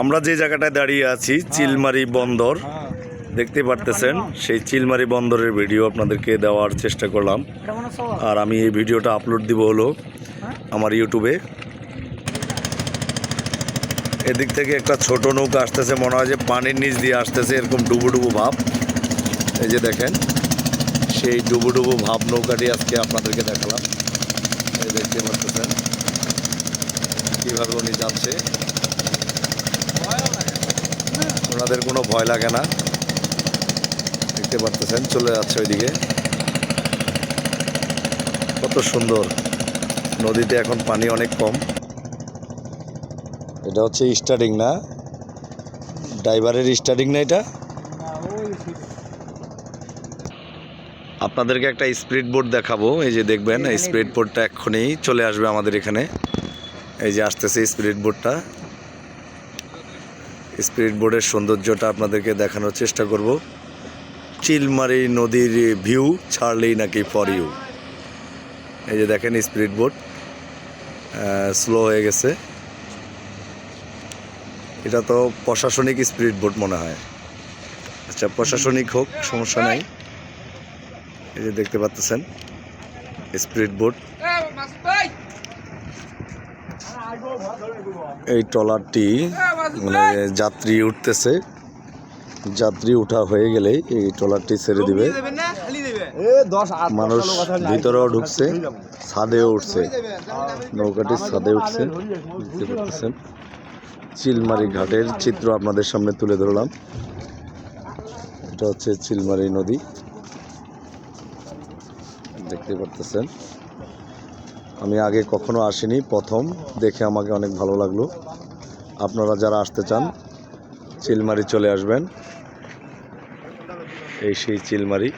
আমরা যে জায়গাটায় দাঁড়িয়ে আছি চিলমারি বন্দর দেখতে পারতেছেন? সেই চিলমারি বন্দরের ভিডিও আপনাদেরকে দেওয়ার চেষ্টা করলাম। আর আমি এই ভিডিওটা আপলোড দিব হলো আমার ইউটিউবে এদিক থেকে একটা ছোট নৌকা আসতেছে মনে হয় যে পানির নিচ দিয়ে আসতেছে এরকম ডুবু ডুবু ভাব। এই যে দেখেন সেই ডুবু ডুবু ভাব নৌকাটি আজকে আপনাদেরকে দেখালাম। এই দেখতে পাচ্ছেন কীভাবে উনি যাচ্ছে। ওনাদের কোনো ভয় লাগে না। দেখতে পারতেছেন, চলে যাচ্ছে ওইদিকে। কত সুন্দর। নদীতে এখন পানি অনেক কম। এটা হচ্ছে স্টার্টিং না? ড্রাইভারের স্টার্টিং না এটা? আপনাদেরকে একটা স্পিড বোর্ড দেখাবো। এই যে দেখবেন, এই স্পিড বোর্ডটা এক্ষুনি চলে আসবে আমাদের এখানে। এই যে আসতেছে স্পিড বোর্ডটা স্পিড বোর্ডের সৌন্দর্যটা আপনাদেরকে দেখানোর চেষ্টা করব। চিলমারি নদীর ভিউ, ছাড়লেই নাকি ফর ইউ এই যে দেখেন স্পিড বোর্ড স্লো হয়ে গেছে। এটা তো প্রশাসনিক স্পিড বোর্ড মনে হয়। আচ্ছা প্রশাসনিক হোক, সমস্যা নাই। এই যে দেখতে পাচ্ছেন, স্পিড বোর্ড এই ট্রলারটি মানে যাত্রী উঠতেছে। যাত্রী উঠা হয়ে গেলেই এই ট্রলারটি ছেড়ে দিবে। মানুষ ভিতরেও ঢুকছে, ছাদেও উঠছে। নৌকাটি ছাদে উঠছে দেখতে পাচ্ছেন চিলমারি ঘাটের চিত্র আপনাদের সামনে তুলে ধরলাম। এটা হচ্ছে চিলমারি নদী। দেখতে পারতেছেন। আমি আগে কখনো আসিনি, প্রথম। দেখে আমাকে অনেক ভালো লাগল। আপনারা যারা আসতে চান, চিলমারি চলে আসবেন। এই সেই চিলমারি।